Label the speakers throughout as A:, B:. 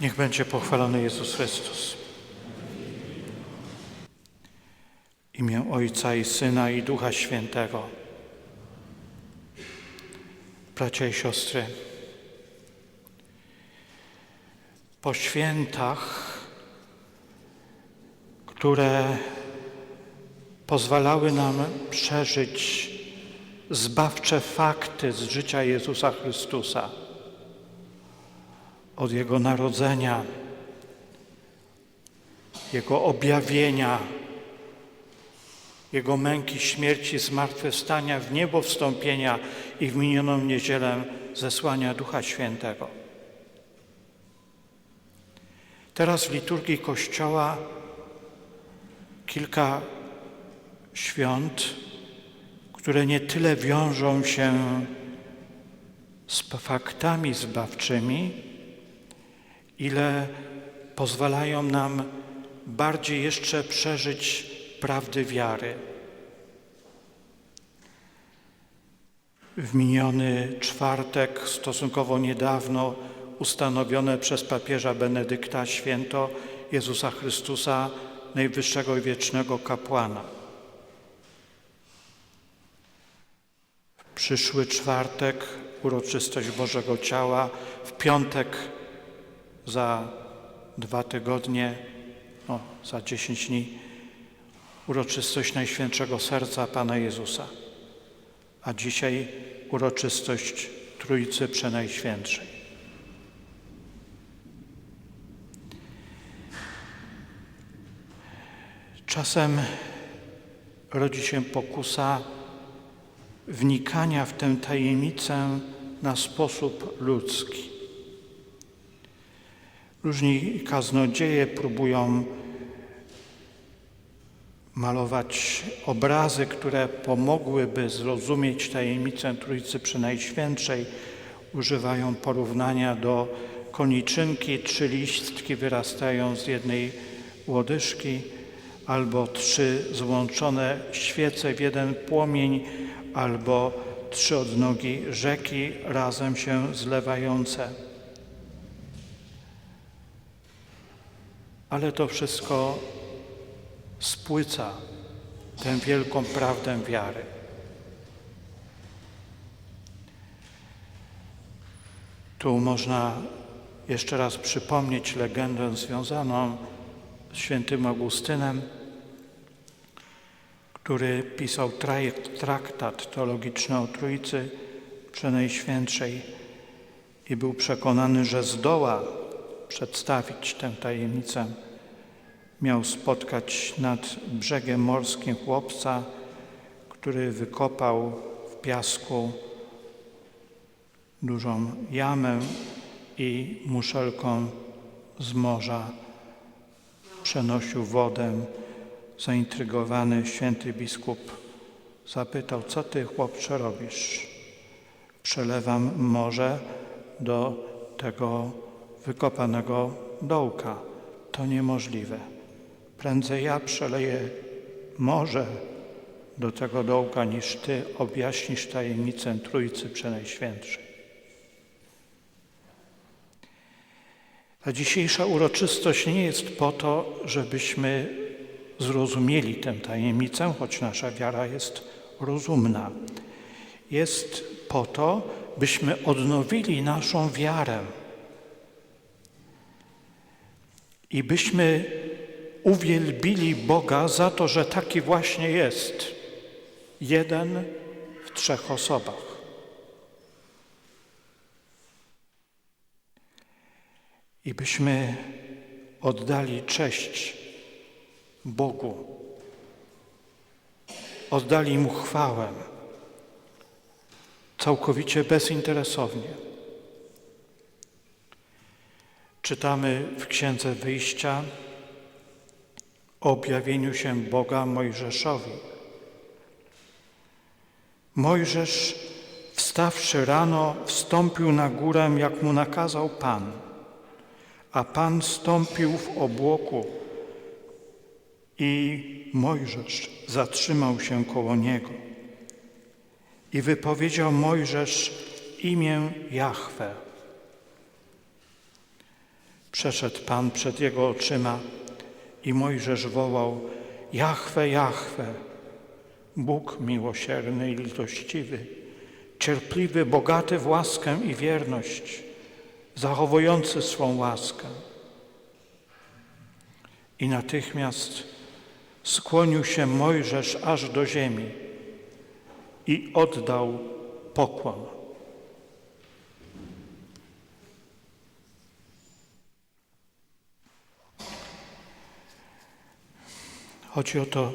A: Niech będzie pochwalony Jezus Chrystus. W imię Ojca i Syna i Ducha Świętego. Bracia i siostry, po świętach, które pozwalały nam przeżyć zbawcze fakty z życia Jezusa Chrystusa, od Jego narodzenia, Jego objawienia, Jego męki, śmierci, zmartwychwstania, w niebo wstąpienia i w minioną niedzielę zesłania Ducha Świętego. Teraz w liturgii Kościoła kilka świąt, które nie tyle wiążą się z faktami zbawczymi, ile pozwalają nam bardziej jeszcze przeżyć prawdy wiary. W miniony czwartek, stosunkowo niedawno ustanowione przez papieża Benedykta święto Jezusa Chrystusa, najwyższego i wiecznego kapłana. W przyszły czwartek uroczystość Bożego Ciała, w piątek za dwa tygodnie, no, za dziesięć dni, uroczystość Najświętszego Serca Pana Jezusa, a dzisiaj uroczystość Trójcy Przenajświętszej. Czasem rodzi się pokusa wnikania w tę tajemnicę na sposób ludzki. Różni kaznodzieje próbują malować obrazy, które pomogłyby zrozumieć tajemnicę Trójcy Przenajświętszej. Używają porównania do koniczynki, trzy listki wyrastają z jednej łodyżki, albo trzy złączone świece w jeden płomień, albo trzy odnogi rzeki razem się zlewające. Ale to wszystko spłyca tę wielką prawdę wiary. Tu można jeszcze raz przypomnieć legendę związaną z świętym Augustynem, który pisał traktat teologiczny o Trójcy Przenajświętszej i był przekonany, że zdoła przedstawić tę tajemnicę. Miał spotkać nad brzegiem morskim chłopca, który wykopał w piasku dużą jamę i muszelką z morza przenosił wodę Zaintrygowany święty biskup zapytał, co ty chłopcze robisz? Przelewam morze do tego wykopanego dołka. To niemożliwe. Prędzej ja przeleję morze do tego dołka, niż Ty objaśnisz tajemnicę Trójcy Przenajświętszej. Ta dzisiejsza uroczystość nie jest po to, żebyśmy zrozumieli tę tajemnicę, choć nasza wiara jest rozumna. Jest po to, byśmy odnowili naszą wiarę i byśmy uwielbili Boga za to, że taki właśnie jest. Jeden w trzech osobach. I byśmy oddali cześć Bogu. Oddali Mu chwałę, całkowicie bezinteresownie. Czytamy w Księdze Wyjścia o objawieniu się Boga Mojżeszowi. Mojżesz, wstawszy rano, wstąpił na górę, jak mu nakazał Pan, a Pan stąpił w obłoku i Mojżesz zatrzymał się koło niego. I wypowiedział Mojżesz imię Jahwe. Przeszedł Pan przed jego oczyma i Mojżesz wołał: Jahwe, Jahwe, Bóg miłosierny i litościwy, cierpliwy, bogaty w łaskę i wierność, zachowujący swą łaskę. I natychmiast skłonił się Mojżesz aż do ziemi i oddał pokłon. Chodzi o to,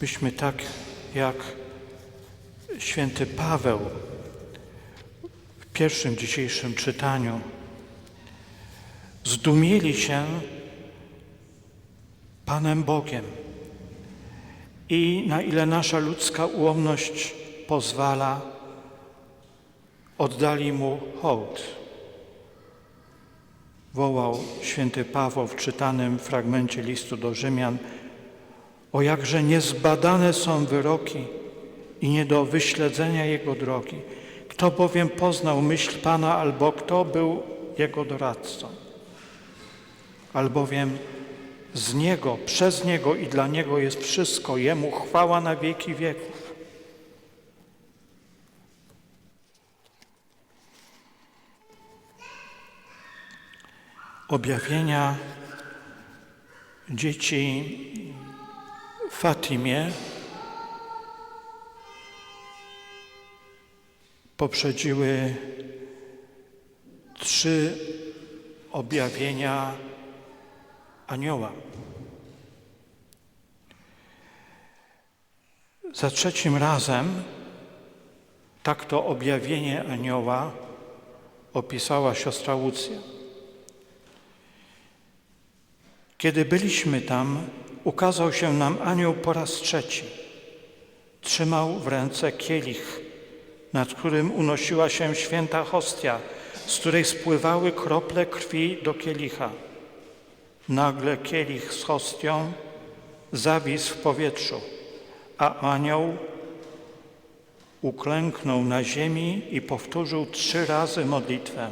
A: byśmy tak jak święty Paweł w pierwszym dzisiejszym czytaniu zdumieli się Panem Bogiem i na ile nasza ludzka ułomność pozwala, oddali Mu hołd. Wołał święty Paweł w czytanym fragmencie listu do Rzymian, o jakże niezbadane są wyroki i nie do wyśledzenia Jego drogi. Kto bowiem poznał myśl Pana, albo kto był Jego doradcą? Albowiem z Niego, przez Niego i dla Niego jest wszystko. Jemu chwała na wieki wieków. Objawienia dzieci Fatimie poprzedziły trzy objawienia anioła. Za trzecim razem tak to objawienie anioła opisała siostra Łucja. Kiedy byliśmy tam, ukazał się nam anioł po raz trzeci. Trzymał w ręce kielich, nad którym unosiła się święta hostia, z której spływały krople krwi do kielicha. Nagle kielich z hostią zawisł w powietrzu, a anioł uklęknął na ziemi i powtórzył trzy razy modlitwę.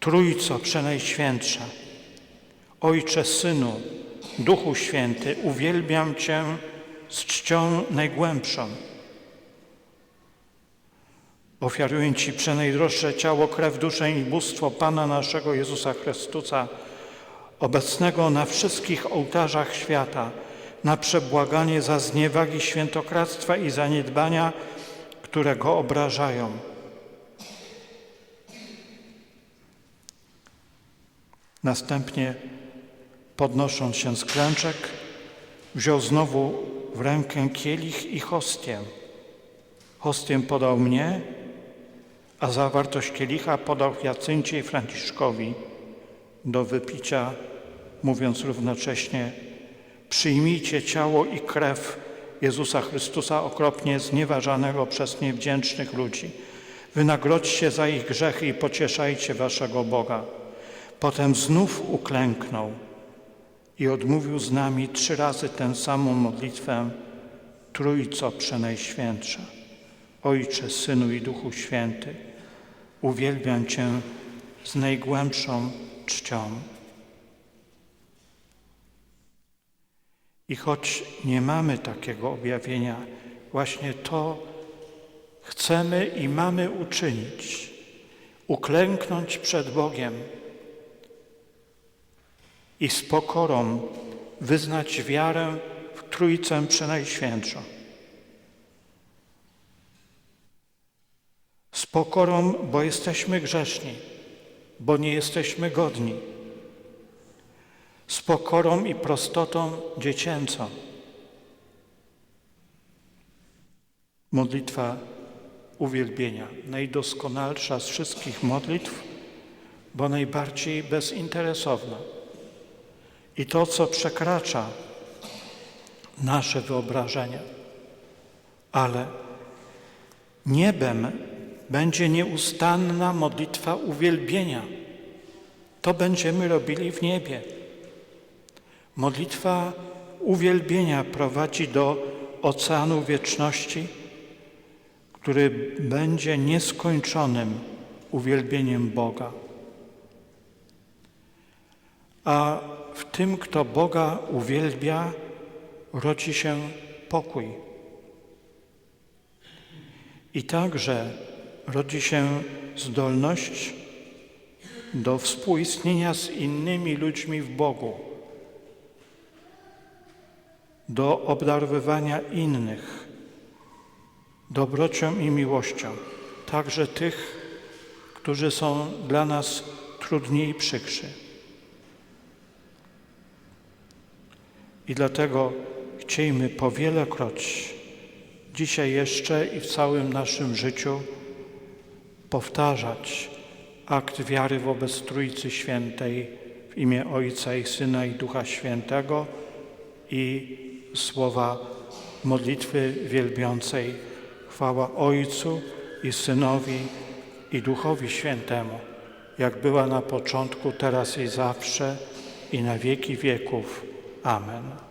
A: Trójco Przenajświętsza, Ojcze Synu, Duchu Święty, uwielbiam Cię z czcią najgłębszą. Ofiaruję Ci przenajdroższe ciało, krew, duszę i bóstwo Pana naszego Jezusa Chrystusa, obecnego na wszystkich ołtarzach świata, na przebłaganie za zniewagi świętokradztwa i zaniedbania, które Go obrażają. Następnie, podnosząc się z klęczek, wziął znowu w rękę kielich i hostię. Hostię podał mnie, a zawartość kielicha podał Jacyncie i Franciszkowi do wypicia, mówiąc równocześnie przyjmijcie ciało i krew Jezusa Chrystusa okropnie znieważanego przez niewdzięcznych ludzi. Wynagrodźcie za ich grzechy i pocieszajcie waszego Boga. Potem znów uklęknął i odmówił z nami trzy razy tę samą modlitwę Trójco Przenajświętsza. Ojcze, Synu i Duchu Święty, uwielbiam Cię z najgłębszą czcią. I choć nie mamy takiego objawienia, właśnie to chcemy i mamy uczynić. Uklęknąć przed Bogiem i z pokorą wyznać wiarę w Trójcę Przenajświętszą. Z pokorą, bo jesteśmy grzeszni, bo nie jesteśmy godni. Z pokorą i prostotą dziecięcą. Modlitwa uwielbienia, najdoskonalsza z wszystkich modlitw, bo najbardziej bezinteresowna. I to, co przekracza nasze wyobrażenia. Ale niebem będzie nieustanna modlitwa uwielbienia. To będziemy robili w niebie. Modlitwa uwielbienia prowadzi do oceanu wieczności, który będzie nieskończonym uwielbieniem Boga. a w tym, kto Boga uwielbia, rodzi się pokój. I także rodzi się zdolność do współistnienia z innymi ludźmi w Bogu, do obdarowywania innych dobrocią i miłością, także tych, którzy są dla nas trudni i przykrzy. I dlatego chciejmy powielokroć dzisiaj jeszcze i w całym naszym życiu powtarzać akt wiary wobec Trójcy Świętej w imię Ojca i Syna i Ducha Świętego i słowa modlitwy wielbiącej chwała Ojcu i Synowi i Duchowi Świętemu, jak była na początku, teraz i zawsze i na wieki wieków. Amen.